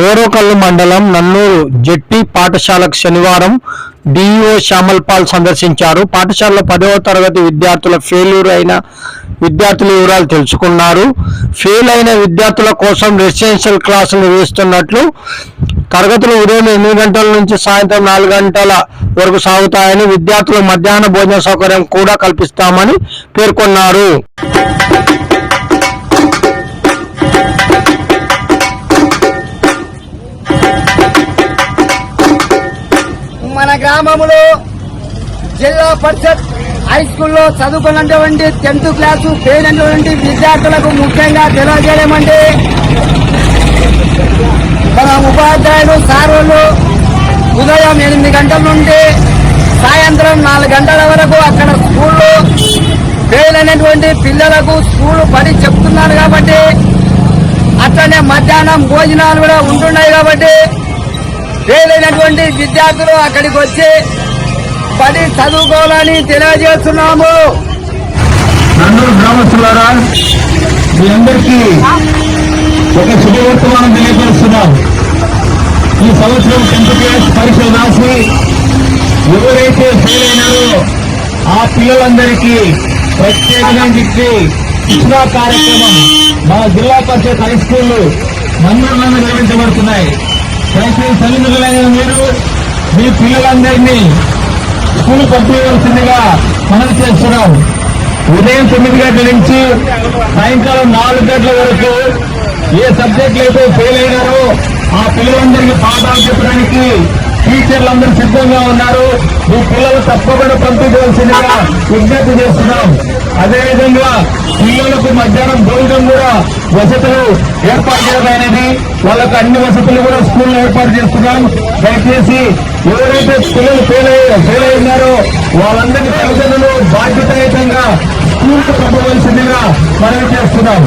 ఓరోకల్లు మండలం నన్నూరు జెట్టి పాఠశాలకు శనివారం డిఇఓ శ్యామల్ పాల్ సందర్శించారు. పాఠశాలలో పదవ తరగతి విద్యార్థుల ఫెయిల్యూర్ అయిన విద్యార్థుల వివరాలు తెలుసుకున్నారు. ఫెయిల్ అయిన విద్యార్థుల కోసం రెసిడెన్షియల్ క్లాసులు నిర్వహిస్తున్నట్లు తరగతులు ఉదయం ఎనిమిది గంటల నుంచి సాయంత్రం నాలుగు గంటల వరకు సాగుతాయని విద్యార్థులు మధ్యాహ్న భోజన సౌకర్యం కూడా కల్పిస్తామని పేర్కొన్నారు. మన గ్రామంలో జిల్లా పరిషత్ హై స్కూల్లో చదువుకున్నటువంటి టెన్త్ క్లాసు ఫెయిల్ అయినటువంటి విద్యార్థులకు ముఖ్యంగా తెలియజేయమంటే మన ఉపాధ్యాయులు సార్లు ఉదయం ఎనిమిది గంటల నుండి సాయంత్రం నాలుగు గంటల వరకు అక్కడ స్కూల్లో ఫెయిల్ అయినటువంటి పిల్లలకు స్కూల్ పని చెప్తున్నారు కాబట్టి అట్లనే మధ్యాహ్నం భోజనాలు కూడా ఉంటున్నాయి కాబట్టి ఫెయిల్ విద్యార్థులు అక్కడికి వచ్చి పని చదువుకోవాలని తెలియజేస్తున్నాము. నందూరు గ్రామస్తులారా మీ అందరికీ ఒక శుభవర్తమానం తెలియపరుస్తున్నాం ఈ సంవత్సరం టెన్త్ క్లాస్ పరీక్షలు రాసి ఎవరైతే ఫెయిల్ అయినారో ఆ పిల్లలందరికీ ప్రత్యేకంగా చెప్పి శిక్షణా కార్యక్రమం మా జిల్లా పరిషత్ హై స్కూళ్ళు మందిరంలో నిర్వహించబడుతున్నాయి. దయచేసి తల్లిదండ్రులైన మీరు మీ పిల్లలందరినీ స్కూల్ పంపించవలసిందిగా మనం చేస్తున్నాం. ఉదయం తొమ్మిది గంటల నుంచి సాయంకాలం నాలుగు గంటల వరకు ఏ సబ్జెక్టులు అయితే ఫెయిల్ అయినారో ఆ పిల్లలందరికీ పాఠాలు చెప్పడానికి టీచర్లందరూ సిద్ధంగా ఉన్నారు. మీ పిల్లలు తప్పకుండా పంపించవలసిందిగా విజ్ఞప్తి చేస్తున్నాం. అదేవిధంగా పిల్లలకు మధ్యాహ్నం భోజనం కూడా వసతులు ఏర్పాటు చేయడమైనది వాళ్ళకు అన్ని వసతులు కూడా స్కూల్లో ఏర్పాటు చేస్తున్నాం. దయచేసి ఎవరైతే పిల్లలు ఫెయిల్ ఫెయిల్ అయినారో వాళ్ళందరికీ తల్లిదండ్రులు బాధ్యతాయుతంగా స్కూల్కి పంపవలసిందిగా మనవి చేస్తున్నాం.